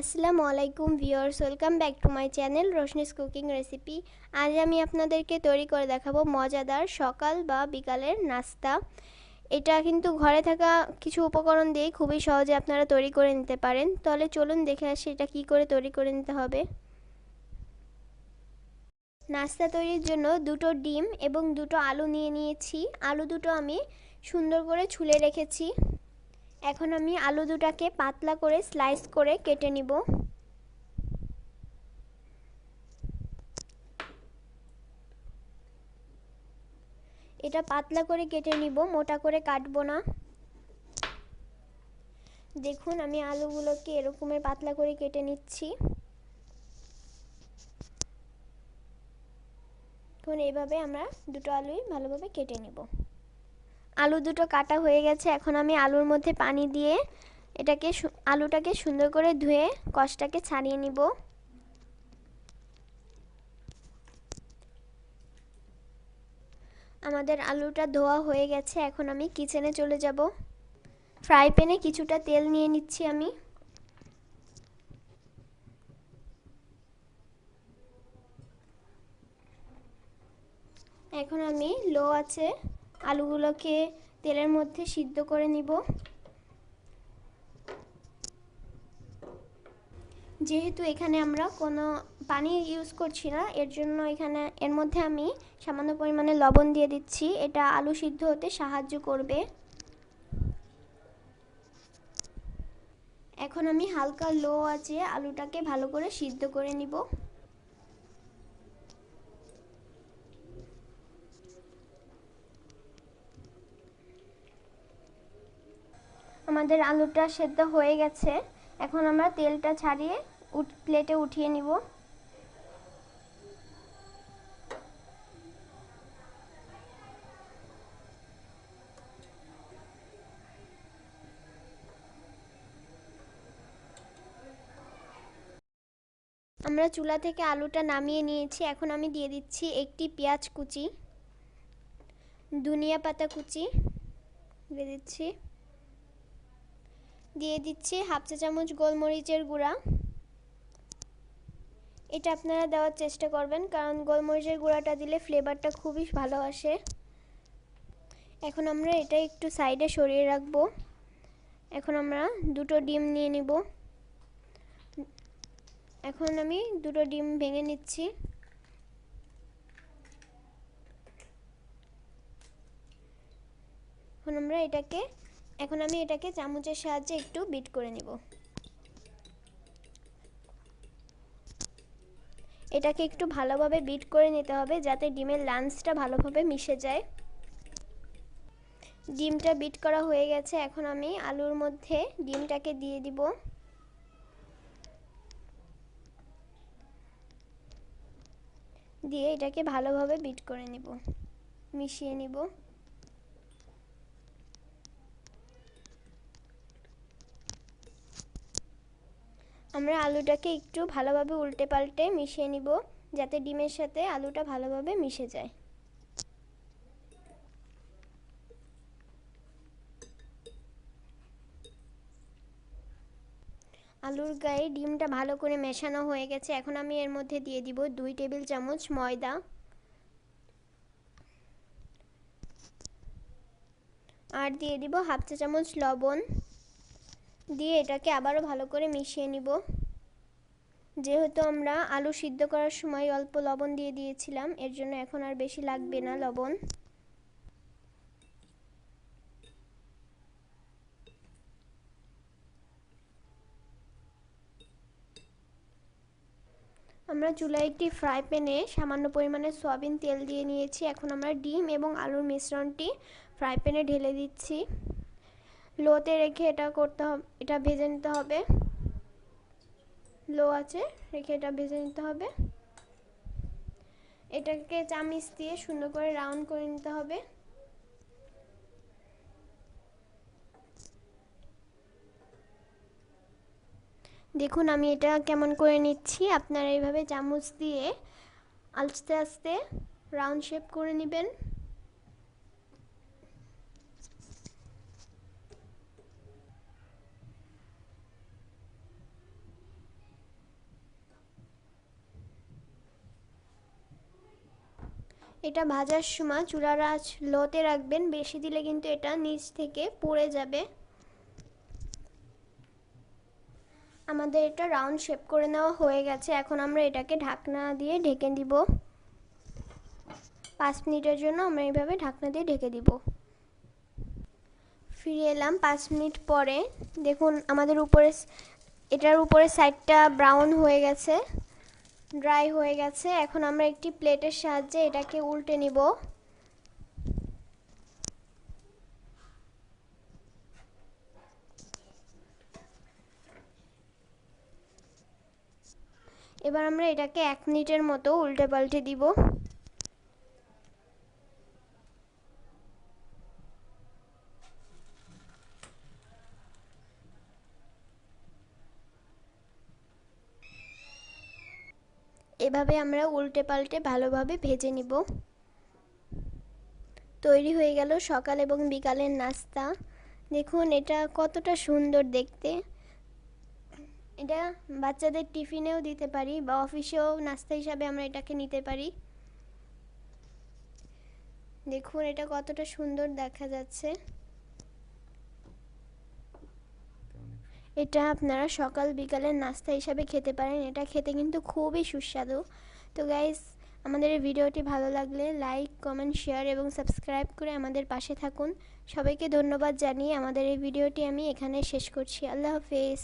আসসালামু আলাইকুম viewers, welcome back to my channel Roshni's cooking recipe. আজ আমি আপনাদেরকে তৈরি করে দেখাবো মজাদার সকাল বা বিকালের নাস্তা। এটা কিন্তু ঘরে থাকা কিছু উপকরণ দিয়ে খুবই সহজে আপনারা তৈরি করে নিতে পারেন। তাহলে চলুন দেখে আসি এটা কী করে তৈরি করে নিতে হবে। নাস্তা তৈরির জন্য দুটো ডিম এবং দুটো আলু নিয়ে নিয়েছি। আলু দুটো আমি সুন্দর করে ছুলে রেখেছি। এখন আমি আলু দুটাকে পাতলা করে স্লাইস করে কেটে নিব। এটা পাতলা করে কেটে নিব, মোটা করে কাটবো না। দেখুন, আমি আলুগুলোকে এরকমের পাতলা করে কেটে নিচ্ছি। এখন এইভাবে আমরা দুটো আলুই ভালোভাবে কেটে নিব। আলু দুটো কাটা হয়ে গেছে। এখন আমি আলুর মধ্যে পানি দিয়ে এটাকে আলুটাকে সুন্দর করে ধুয়ে কষটাকে ছাড়িয়ে নিব। আমাদের আলুটা ধোয়া হয়ে গেছে। এখন আমি কিচেনে চলে যাব। ফ্রাই প্যানে কিছুটা তেল নিয়ে নিচ্ছি আমি। এখন আমি লো আছে আলুগুলোকে তেলের মধ্যে সিদ্ধ করে নিব। যেহেতু এখানে আমরা কোনো পানি ইউজ করছি না, এর জন্য এখানে, এর মধ্যে আমি সামান্য পরিমাণে লবণ দিয়ে দিচ্ছি। এটা আলু সিদ্ধ হতে সাহায্য করবে। এখন আমি হালকা লো আছে আলুটাকে ভালো করে সিদ্ধ করে নিব। আমাদের আলুটা সেদ্ধ হয়ে গেছে। এখন আমরা তেলটা ছাড়িয়ে প্লেটে উঠিয়ে নিব। আমরা চুলা থেকে আলুটা নামিয়ে নিয়েছি। এখন আমি দিয়ে দিচ্ছি একটি পেঁয়াজ কুচি, ধনিয়া পাতা কুচি, দিয়ে দিচ্ছি। দিয়ে দিচ্ছি হাফ চা চামচ গোলমরিচের গুঁড়া। এটা আপনারা দেওয়ার চেষ্টা করবেন, কারণ গোলমরিচের গুঁড়াটা দিলে ফ্লেভারটা খুবই ভালো আসে। এখন আমরা এটা একটু সাইডে সরিয়ে রাখব। এখন আমরা দুটো ডিম নিয়ে নিব। এখন আমি দুটো ডিম ভেঙে নিচ্ছি। এখন আমরা এটাকে এখন আমি এটাকে চামচের সাহায্যে একটু বিট করে নিব। এটাকে একটু ভালোভাবে বিট করে নিতে হবে যাতে ডিমের লাঞ্চটা ভালোভাবে মিশে যায়। ডিমটা বিট করা হয়ে গেছে, এখন আমি আলুর মধ্যে ডিমটাকে দিয়ে দিব। দিয়ে এটাকে ভালোভাবে বিট করে নিব, মিশিয়ে নিব। আমরা আলুটাকে একটু ভালোভাবে উল্টে পাল্টে মিশিয়ে নিব, যাতে ডিমের সাথে আলুটা ভালোভাবে মিশে যায়। আলুর গায়ে ডিমটা ভালো করে মেশানো হয়ে গেছে। এখন আমি এর মধ্যে দিয়ে দিব দুই টেবিল চামচ ময়দা। আর দিয়ে দিব হাফ চা চামচ লবণ। দিয়ে এটাকে আবারও ভালো করে মিশিয়ে নিব। যেহেতু আমরা আলু সিদ্ধ করার সময় অল্প লবণ দিয়ে দিয়েছিলাম, এর জন্য এখন আর বেশি লাগবে না লবণ। আমরা চুলায় একটি ফ্রাই প্যানে সামান্য পরিমাণে সয়াবিন তেল দিয়ে নিয়েছি। এখন আমরা ডিম এবং আলুর মিশ্রণটি ফ্রাই প্যানে ঢেলে দিচ্ছি। লোতে রেখে এটা করতে হবে, এটা ভেজে নিতে হবে। লো আছে, রেখে এটা ভেজে নিতে হবে। এটাকে চামিচ দিয়ে সুন্দর করে রাউন্ড করে নিতে হবে। দেখুন, আমি এটা কেমন করে নিচ্ছি। আপনারা এইভাবে চামচ দিয়ে আস্তে আস্তে রাউন্ড শেপ করে নেবেন। এটা ভাজার সময় চুলার আঁচ লোতে রাখবেন। বেশি দিলে কিন্তু এটা নিচ থেকে পড়ে যাবে। আমাদের এটা রাউন্ড শেপ করে নেওয়া হয়ে গেছে। এখন আমরা এটাকে ঢাকনা দিয়ে ঢেকে দিব। পাঁচ মিনিটের জন্য আমরা এইভাবে ঢাকনা দিয়ে ঢেকে দিব। ফিরে এলাম পাঁচ মিনিট পরে। দেখুন, আমাদের উপরে, এটার উপরে সাইডটা ব্রাউন হয়ে গেছে। ড্রাই হয়ে গেছে। এখন আমরা একটি প্লেটের সাহায্যে এটাকে উল্টে নিব। এবার আমরা এটাকে এক মিনিটের মতো উল্টে পাল্টে দিব। এভাবে আমরা উল্টে পাল্টে ভালোভাবে ভেজে নিব। তৈরি হয়ে গেল সকাল এবং বিকালের নাস্তা। দেখুন, এটা কতটা সুন্দর দেখতে। এটা বাচ্চাদের টিফিনেও দিতে পারি বা অফিসেও নাস্তা হিসাবে আমরা এটাকে নিতে পারি। দেখুন, এটা কতটা সুন্দর দেখা যাচ্ছে। এটা আপনারা সকাল বিকালের নাস্তা হিসাবে খেতে পারেন। এটা খেতে কিন্তু খুবই সুস্বাদু। তো গাইস আমাদের এই ভিডিওটি ভালো লাগলে লাইক কমেন্ট শেয়ার এবং সাবস্ক্রাইব করে আমাদের পাশে থাকুন। সবাইকে ধন্যবাদ জানিয়ে আমাদের এই ভিডিওটি আমি এখানে শেষ করছি। আল্লাহ হাফেজ।